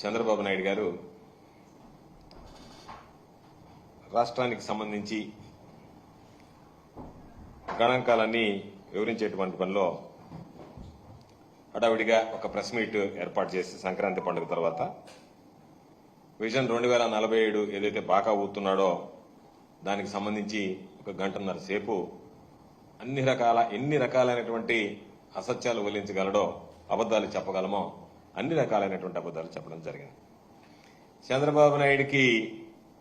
చంద్రబాబు నాయుడు గారు రాష్ట్రానికి సంబంధించి గణాంకాలన్నీ వివరించేటువంటి పనిలో హడావిడిగా ఒక ప్రెస్ మీట్ ఏర్పాటు చేసి సంక్రాంతి పండుగ తర్వాత విజన్ రెండు వేల నలభై ఏడు ఏదైతే బాగా ఊతున్నాడో దానికి సంబంధించి ఒక గంటన్నర సేపు అన్ని రకాల ఎన్ని రకాలైనటువంటి అసత్యాలు వల్లించగలడో అబద్దాలు చెప్పగలమో అన్ని రకాలైనటువంటి అబద్దాలు చెప్పడం జరిగింది. చంద్రబాబు నాయుడికి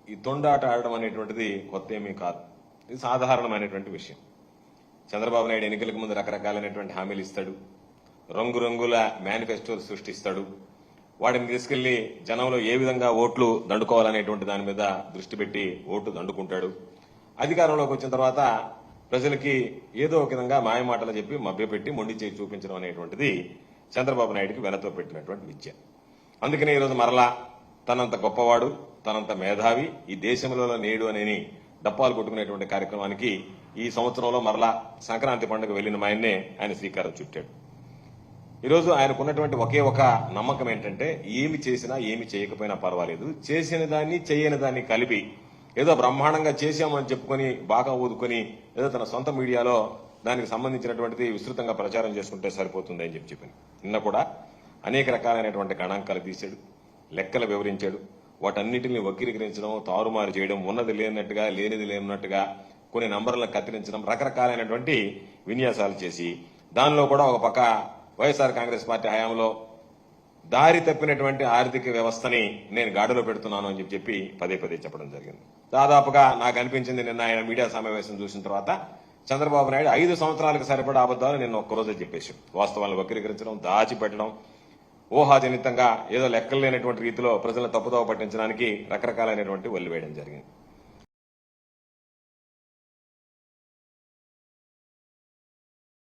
ఈ తొండాట ఆడడం అనేటువంటిది కొత్త ఏమీ కాదు. ఇది సాధారణమైనటువంటి విషయం. చంద్రబాబు నాయుడు ఎన్నికలకు ముందు రకరకాలైనటువంటి హామీలు ఇస్తాడు. రంగురంగుల మేనిఫెస్టోలు సృష్టిస్తాడు. వాటిని తీసుకెళ్ళి జనంలో ఏ విధంగా ఓట్లు దండుకోవాలనేటువంటి దాని మీద దృష్టి పెట్టి ఓట్లు దండుకుంటాడు. అధికారంలోకి వచ్చిన తర్వాత ప్రజలకి ఏదో ఒక విధంగా మాయమాటలు చెప్పి మభ్యపెట్టి మొండి చేయి చూపించడం అనేటువంటిది చంద్రబాబు నాయుడికి వెనతో పెట్టినటువంటి విద్య. అందుకనే ఈరోజు మరలా తనంత గొప్పవాడు తనంత మేధావి ఈ దేశంలో నేడు అనేని డప్పాలు కొట్టుకునేటువంటి కార్యక్రమానికి ఈ సంవత్సరంలో మరలా సంక్రాంతి పండుగ వెళ్ళిన మాయన్నే ఆయన శ్రీకారం చుట్టాడు. ఈరోజు ఆయనకున్నటువంటి ఒకే ఒక నమ్మకం ఏంటంటే ఏమి చేసినా ఏమి చేయకపోయినా పర్వాలేదు. చేసిన దాన్ని చేయని దాన్ని కలిపి ఏదో బ్రహ్మాండంగా చేశామని చెప్పుకొని బాగా ఊదుకొని ఏదో తన సొంత మీడియాలో దానికి సంబంధించినటువంటిది విస్తృతంగా ప్రచారం చేసుకుంటే సరిపోతుంది అని చెప్పి చెప్పింది నిన్న కూడా అనేక రకాలైనటువంటి గణాంకాలు తీశాడు లెక్కలు వివరించాడు. వాటన్నిటిని వక్రీకరించడం తారుమారు చేయడం ఉన్నది లేనట్టుగా లేనిది లేనట్టుగా కొన్ని నంబర్లను కత్తిరించడం రకరకాలైనటువంటి విన్యాసాలు చేసి దానిలో కూడా ఒక పక్క వైఎస్ఆర్ కాంగ్రెస్ పార్టీ హయాంలో దారి తప్పినటువంటి ఆర్థిక వ్యవస్థని నేను గాడిలో పెడుతున్నాను అని చెప్పి చెప్పి పదే పదే చెప్పడం జరిగింది. దాదాపుగా నాకు అనిపించింది నిన్న ఆయన మీడియా సమావేశం చూసిన తర్వాత చంద్రబాబు నాయుడు ఐదు సంవత్సరాలకు సరిపడా అబద్దాలు నిన్న ఒక్కరోజే చెప్పేసి వాస్తవాలను వక్రీకరించడం దాచిపెట్టడం ఊహాజనితంగా ఏదో లెక్కలు లేనటువంటి రీతిలో ప్రజలను తప్పుదోవ పట్టించడానికి రకరకాలైనటువంటి వల్లివేయడం జరిగింది.